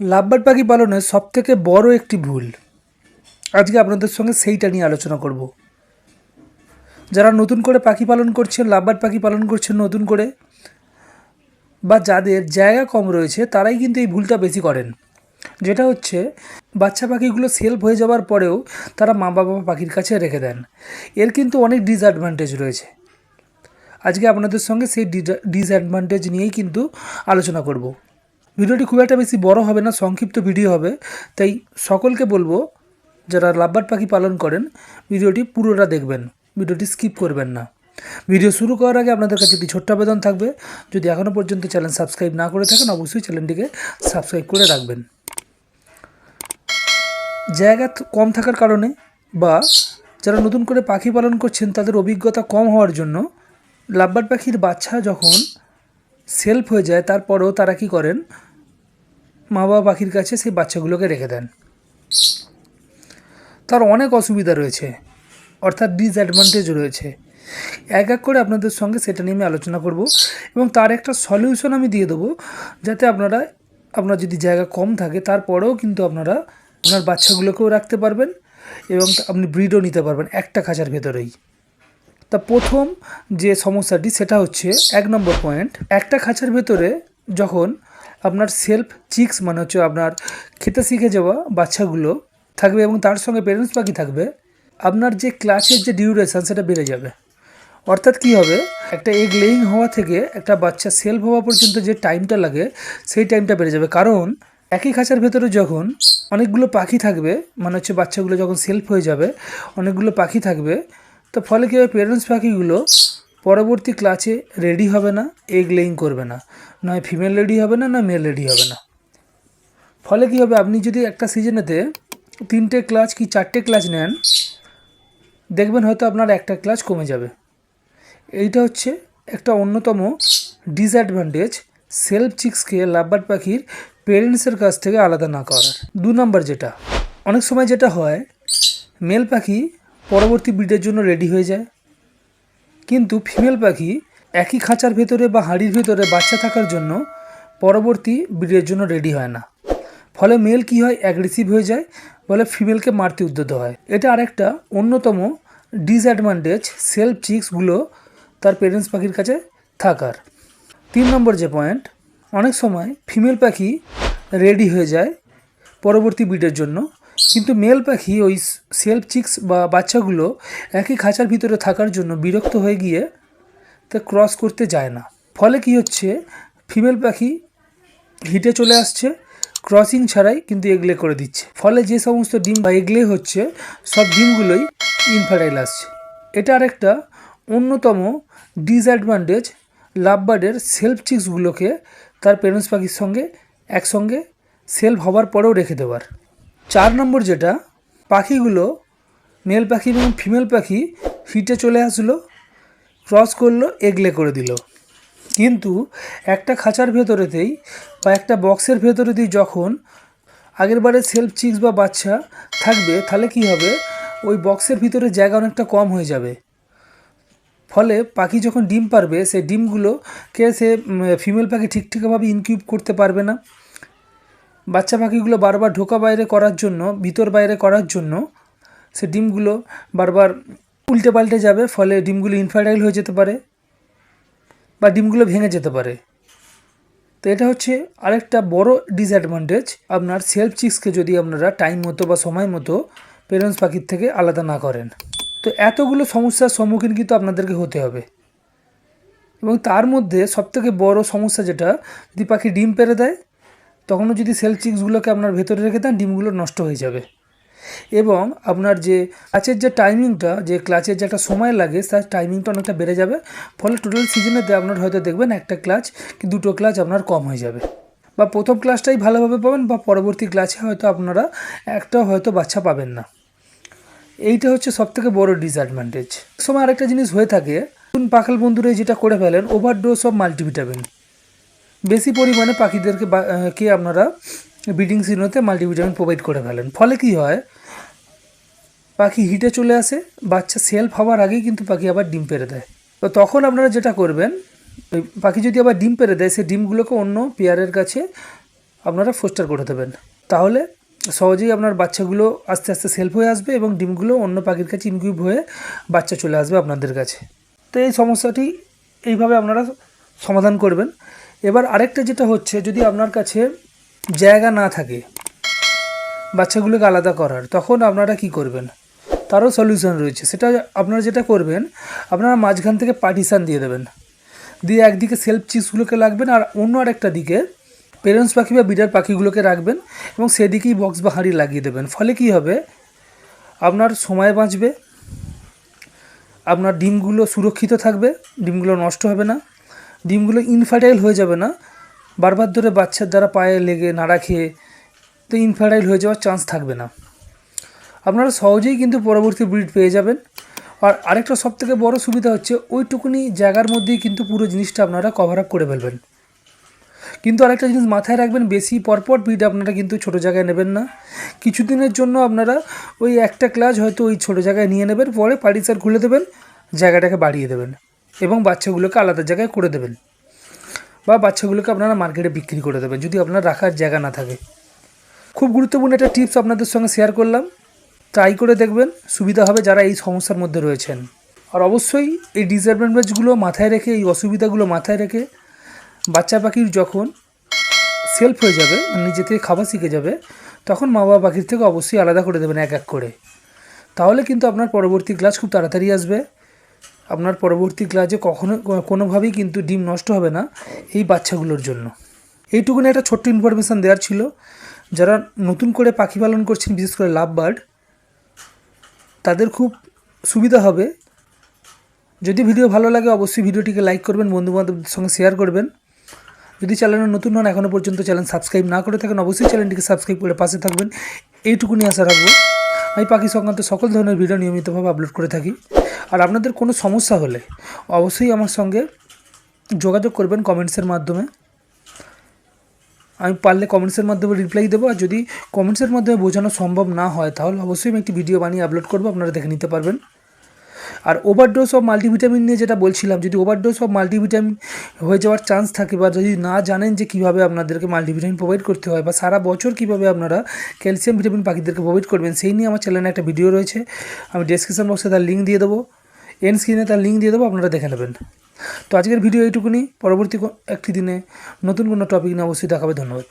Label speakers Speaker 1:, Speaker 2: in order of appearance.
Speaker 1: Lovebird পাখি পালনের সবথেকে বড় একটি ভুল। আজকে আপনাদের সঙ্গে সেইটা নিয়ে আলোচনা করব। যারা নতুন করে পাখি পালন করছেন লাভবার্ড পাখি পালন করছেন নতুন করে, বা যাদের জায়গা কম রয়েছে, তারাই কিন্তু এই ভুলটা বেশি করেন। যেটা হচ্ছে, বাচ্চা পাখিগুলো সেলফ হয়ে যাওয়ার পরেও তারা মা বাবা পাখির কাছে রেখে দেন। এর কিন্তু অনেক ডিসঅ্যাডভান্টেজ রয়েছে। আজকে আপনাদের সঙ্গে সেই ডিসঅ্যাডভান্টেজ নিয়েই কিন্তু আলোচনা করব। ভিডিওটি খুব একটা বেশি বড় হবে না, সংক্ষিপ্ত ভিডিও হবে। তাই সকলকে বলব, যারা লাভবার্ড পাখি পালন করেন, ভিডিওটি পুরোটা দেখবেন, ভিডিওটি স্কিপ করবেন না। ভিডিও শুরু করার আগে আপনাদের কাছে একটি ছোট্ট আবেদন থাকবে, যদি এখনও পর্যন্ত চ্যানেল সাবস্ক্রাইব না করে থাকেন, অবশ্যই চ্যানেলটিকে সাবস্ক্রাইব করে রাখবেন। জায়গা কম থাকার কারণে বা যারা নতুন করে পাখি পালন করছেন, তাদের অভিজ্ঞতা কম হওয়ার জন্য লাভবার্ড পাখির বাচ্চা যখন সেলফ হয়ে যায়, তারপরেও তারা কি করেন মা বাবা পাখির কাছে সেই বাচ্চাগুলোকে রেখে দেন। তার অনেক অসুবিধা রয়েছে, অর্থাৎ ডিসঅ্যাডভান্টেজ রয়েছে। এক এক করে আপনাদের সঙ্গে সেটা নিয়ে আমি আলোচনা করব এবং তার একটা সলিউশন আমি দিয়ে দেবো যাতে আপনারা, আপনার যদি জায়গা কম থাকে, তারপরেও কিন্তু আপনারা আপনার বাচ্চাগুলোকেও রাখতে পারবেন এবং আপনি ব্রিডও নিতে পারবেন একটা খাঁচার ভেতরেই। তা প্রথম যে সমস্যাটি, সেটা হচ্ছে এক নম্বর পয়েন্ট একটা খাঁচার ভেতরে যখন আপনার সেলফ চিক্স মানে হচ্ছে আপনার খেতে শিখে যাওয়া বাচ্চাগুলো থাকবে এবং তার সঙ্গে পেরেন্টস পাখি থাকবে, আপনার যে ক্লাসের যে ডিউরেশন সেটা বেড়ে যাবে। অর্থাৎ কি হবে? একটা এগ লেইং হওয়া থেকে একটা বাচ্চা সেলফ হওয়া পর্যন্ত যে টাইমটা লাগে, সেই টাইমটা বেড়ে যাবে। কারণ একই খাঁচার ভেতরে যখন অনেকগুলো পাখি থাকবে মানে হচ্ছে বাচ্চাগুলো যখন সেলফ হয়ে যাবে, অনেকগুলো পাখি থাকবে, তো ফলে কী হবে? পেরেন্টস পাখিগুলো পরবর্তী ক্লাসে রেডি হবে না এগ লেইং করবে না। নয় ফিমেল রেডি হবে না না মেল রেডি হবে না। ফলে কী হবে? আপনি যদি একটা সিজনেতে তিনটে ক্লাচ কি চারটে ক্লাচ নেন, দেখবেন হয়তো আপনার একটা ক্লাচ কমে যাবে। এইটা হচ্ছে একটা অন্যতম ডিসঅ্যাডভান্টেজ সেলফ চিক্সকে লাভবার্ড পাখির পেরেন্টসের কাছ থেকে আলাদা না করার। দু নম্বর যেটা। অনেক সময় যেটা হয় মেল পাখি পরবর্তী ব্রিডের জন্য রেডি হয়ে যায়। কিন্তু ফিমেল পাখি একই খাঁচার ভেতরে বা হাঁড়ির ভেতরে বাচ্চা থাকার জন্য পরবর্তী ব্রিডের জন্য রেডি হয় না। ফলে মেল কি হয়? অ্যাগ্রেসিভ হয়ে যায়, বলে ফিমেলকে মারতে উদ্যত হয়। এটা আরেকটা অন্যতম ডিসঅ্যাডভান্টেজ সেলফ চিক্সগুলো তার পেরেন্টস পাখির কাছে থাকার। তিন নম্বর যে পয়েন্ট অনেক সময় ফিমেল পাখি রেডি হয়ে যায় পরবর্তী ব্রিডের জন্য। কিন্তু মেল পাখি ওই সেলফ চিক্স বা বাচ্চাগুলো একই খাঁচার ভিতরে থাকার জন্য বিরক্ত হয়ে গিয়ে তা ক্রস করতে যায় না। ফলে কি হচ্ছে? ফিমেল পাখি হিটে চলে আসছে, ক্রসিং ছাড়াই কিন্তু এগলে করে দিচ্ছে। ফলে যে সমস্ত ডিম বা এগলে হচ্ছে, সব ডিমগুলোই ইনফার্টাইল আসছে। এটা আরেকটা অন্যতম ডিসঅ্যাডভান্টেজ লাভবার্ডের সেলফ চিক্সগুলোকে তার পেরেন্টস পাখির সঙ্গে একসঙ্গে সেলফ হবার পরেও রেখে দেওয়ার। চার নম্বর যেটা, পাখিগুলো মেল পাখি এবং ফিমেল পাখি ফিটে চলে আসলো ক্রস করল, এগলে করে দিল। কিন্তু একটা খাঁচার ভেতরেতেই বা একটা বক্সের ভেতরেতেই যখন আগের বারে সেলফ চিক্স বা বাচ্চা থাকবে, তাহলে কি হবে? ওই বক্সের ভিতরে জায়গা অনেকটা কম হয়ে যাবে। ফলে পাখি যখন ডিম পারবে, সেই ডিমগুলোকে সে ফিমেল পাখি ঠিকঠাকভাবে ইনকিউব করতে পারবে না। বাচ্চা পাখিগুলো বারবার ঢোকা বাইরে করার জন্য, ভিতর বাইরে করার জন্য, সে ডিমগুলো বারবার উল্টে পাল্টে যাবে, ফলে ডিমগুলো ইনফার্টাইল হয়ে যেতে পারে বা ডিমগুলো ভেঙে যেতে পারে। তো এটা হচ্ছে আরেকটা বড় ডিসঅ্যাডভান্টেজ আপনার সেলফ চিক্সকে যদি আপনারা টাইম মতো বা সময় মতো পেরেন্টস পাখির থেকে আলাদা না করেন। তো এতগুলো সমস্যার সম্মুখীন কিন্তু আপনাদেরকে হতে হবে। এবং তার মধ্যে সবথেকে বড় সমস্যা যেটা, যদি পাখি ডিম পেরে দেয় তখনও যদি সেল চিক্সগুলোকে আপনার ভেতরে রেখে দেন, ডিমগুলো নষ্ট হয়ে যাবে। এবং আপনার যে ক্লাচের যে টাইমিংটা যে ক্লাচের যে একটা সময় লাগে, তার টাইমিংটা অনেকটা বেড়ে যাবে। ফলে টোটাল সিজনেতে আপনার হয়তো দেখবেন একটা ক্লাচ কি দুটো ক্লাচ আপনার কম হয়ে যাবে। বা প্রথম ক্লাসটাই ভালোভাবে পাবেন, বা পরবর্তী ক্লাসে হয়তো আপনারা একটা হয়তো বাচ্চা পাবেন না। এইটা হচ্ছে সবথেকে বড় ডিসঅ্যাডভান্টেজ সময় আরেকটা জিনিস হয়ে থাকে পাখাল বন্ধুরা যেটা করে ফেলেন ওভার ওভারডোজ অফ মাল্টিভিটামিন বেশি পরিমাণে পাখিদেরকে কে আপনারা ব্রিডিং সিজনেতে মাল্টিভিটামিন প্রোভাইড করে ফেলেন। ফলে কি হয়, পাখি হিটে চলে আসে, বাচ্চা সেলফ হওয়ার আগেই কিন্তু পাখি আবার ডিম পেড়ে দেয়। তো তখন আপনারা যেটা করবেন পাখি যদি আবার ডিম পেড়ে দেয় সেই ডিমগুলোকে অন্য পেয়ারের কাছে আপনারা ফোস্টার করে দেবেন। তাহলে সহজেই আপনার বাচ্চাগুলো আস্তে আস্তে সেলফ হয়ে আসবে এবং ডিমগুলো অন্য পাখির কাছে ইনকিউব হয়ে বাচ্চা চলে আসবে আপনাদের কাছে। তো এই সমস্যাটি এইভাবে আপনারা সমাধান করবেন। এবার আরেকটা যেটা হচ্ছে, যদি আপনার কাছে জায়গা না থাকে, বাচ্চাগুলোকে আলাদা করার, তখন আপনারা কি করবেন? তারও সলিউশন রয়েছে। সেটা আপনারা যেটা করবেন, আপনারা মাঝখান থেকে পার্টিশান দিয়ে দেবেন। দিয়ে একদিকে সেলফ চিজগুলোকে রাখবেন আর অন্য আরেকটা দিকে পেরেন্টস পাখি বা বিডার পাখিগুলোকে রাখবেন এবং সেদিকেই বক্স বা হাঁড়ি লাগিয়ে দেবেন। ফলে কি হবে? আপনার সময় বাঁচবে, আপনার ডিমগুলো সুরক্ষিত থাকবে, ডিমগুলো নষ্ট হবে না। ডিমগুলো ইনফার্টাইল হয়ে যাবে না। বারবার ধরে বাচ্চার দ্বারা পায়ে লেগে নাড়া খেয়ে তো ইনফার্টাইল হয়ে যাওয়ার চান্স থাকবে না। আপনারা সহজেই কিন্তু পরবর্তী ব্রিড পেয়ে যাবেন। আর আরেকটা সবথেকে বড় সুবিধা হচ্ছে, ওইটুকুনি জায়গার মধ্যেই কিন্তু পুরো জিনিসটা আপনারা কভার আপ করে ফেলবেন। কিন্তু আরেকটা জিনিস মাথায় রাখবেন, বেশি পরপর ব্রিড আপনারা কিন্তু ছোট জায়গায় নেবেন না। কিছুদিনের জন্য আপনারা ওই একটা ক্লাস হয়তো ওই ছোট জায়গায় নিয়ে নেবেন, পরে পার্টিসার খুলে দেবেন, জায়গাটাকে বাড়িয়ে দেবেন। এবং বাচ্চাগুলোকে আলাদা জায়গায় করে দেবেন। বা বাচ্চাগুলোকে আপনারা মার্কেটে বিক্রি করে দেবেন, যদি আপনার রাখার জায়গা না থাকে। খুব গুরুত্বপূর্ণ একটা টিপস আপনাদের সঙ্গে শেয়ার করলাম। ট্রাই করে দেখবেন, সুবিধা হবে যারা এই সমস্যার মধ্যে রয়েছেন। আর অবশ্যই এই ডিসঅ্যাডভান্টেজগুলো মাথায় রেখে, এই অসুবিধাগুলো মাথায় রেখে বাচ্চা পাখির যখন সেলফ হয়ে যাবে নিজে থেকে খাবার শিখে যাবে, তখন মা বাবা পাখির থেকে অবশ্যই আলাদা করে দেবেন এক এক করে। তাহলে কিন্তু আপনার পরবর্তী ক্লাস খুব তাড়াতাড়ি আসবে। আপনার পরবর্তী ক্লাসে কখনো, কোনোভাবেই কিন্তু ডিম নষ্ট হবে না এই বাচ্চাগুলোর জন্য। এইটুকুনি একটা ছোট্ট ইনফরমেশান দেওয়ার ছিল। যারা নতুন করে পাখি পালন করছেন, বিশেষ করে লাভ বার্ড তাদের খুব সুবিধা হবে। যদি ভিডিও ভালো লাগে, অবশ্যই ভিডিওটিকে লাইক করবেন, বন্ধুবান্ধবদের সঙ্গে শেয়ার করবেন। যদি চ্যানেলে নতুন হন এখনও পর্যন্ত চ্যানেল সাবস্ক্রাইব না করে থাকেন, অবশ্যই চ্যানেলটিকে সাবস্ক্রাইব করে পাশে থাকবেন। এইটুকুনি আশা রাখব। আমি পাখি সংক্রান্ত সকল ধরনের ভিডিও নিয়মিতভাবে আপলোড করে থাকি। আর আপনাদের কোনো সমস্যা হলে অবশ্যই আমার সঙ্গে যোগাযোগ করবেন কমেন্টসের মাধ্যমে। আমি পারলে কমেন্টসের মাধ্যমে রিপ্লাই দেবো আর যদি কমেন্টসের মাধ্যমে বোঝানো সম্ভব না হয়, তাহলে অবশ্যই আমি একটি ভিডিও বানিয়ে আপলোড করব, আপনারা দেখে নিতে পারবেন। আর ওভারডোজ অফ মাল্টিভিটামিন নিয়ে যেটা বলছিলাম, যদি ওভারডোজ অফ মাল্টিভিটামিন হয়ে যাওয়ার চান্স থাকে বা যদি না জানেন যে কীভাবে আপনাদেরকে মাল্টিভিটামিন প্রোভাইড করতে হয় বা সারা বছর কীভাবে আপনারা ক্যালসিয়াম ভিটামিন পাখিদেরকে প্রোভাইড করবেন, সেই নিয়ে আমার চ্যানেলে একটা ভিডিও রয়েছে। আমি ডেসক্রিপশন বক্সে তার লিঙ্ক দিয়ে দেবো। এন স্ক্রিনে তার লিঙ্ক দিয়ে দেবো, আপনারা দেখে নেবেন। তো আজকের ভিডিও এইটুকুনি। পরবর্তী একটি দিনে নতুন কোনো টপিক নিয়ে অবশ্যই দেখাবে। ধন্যবাদ।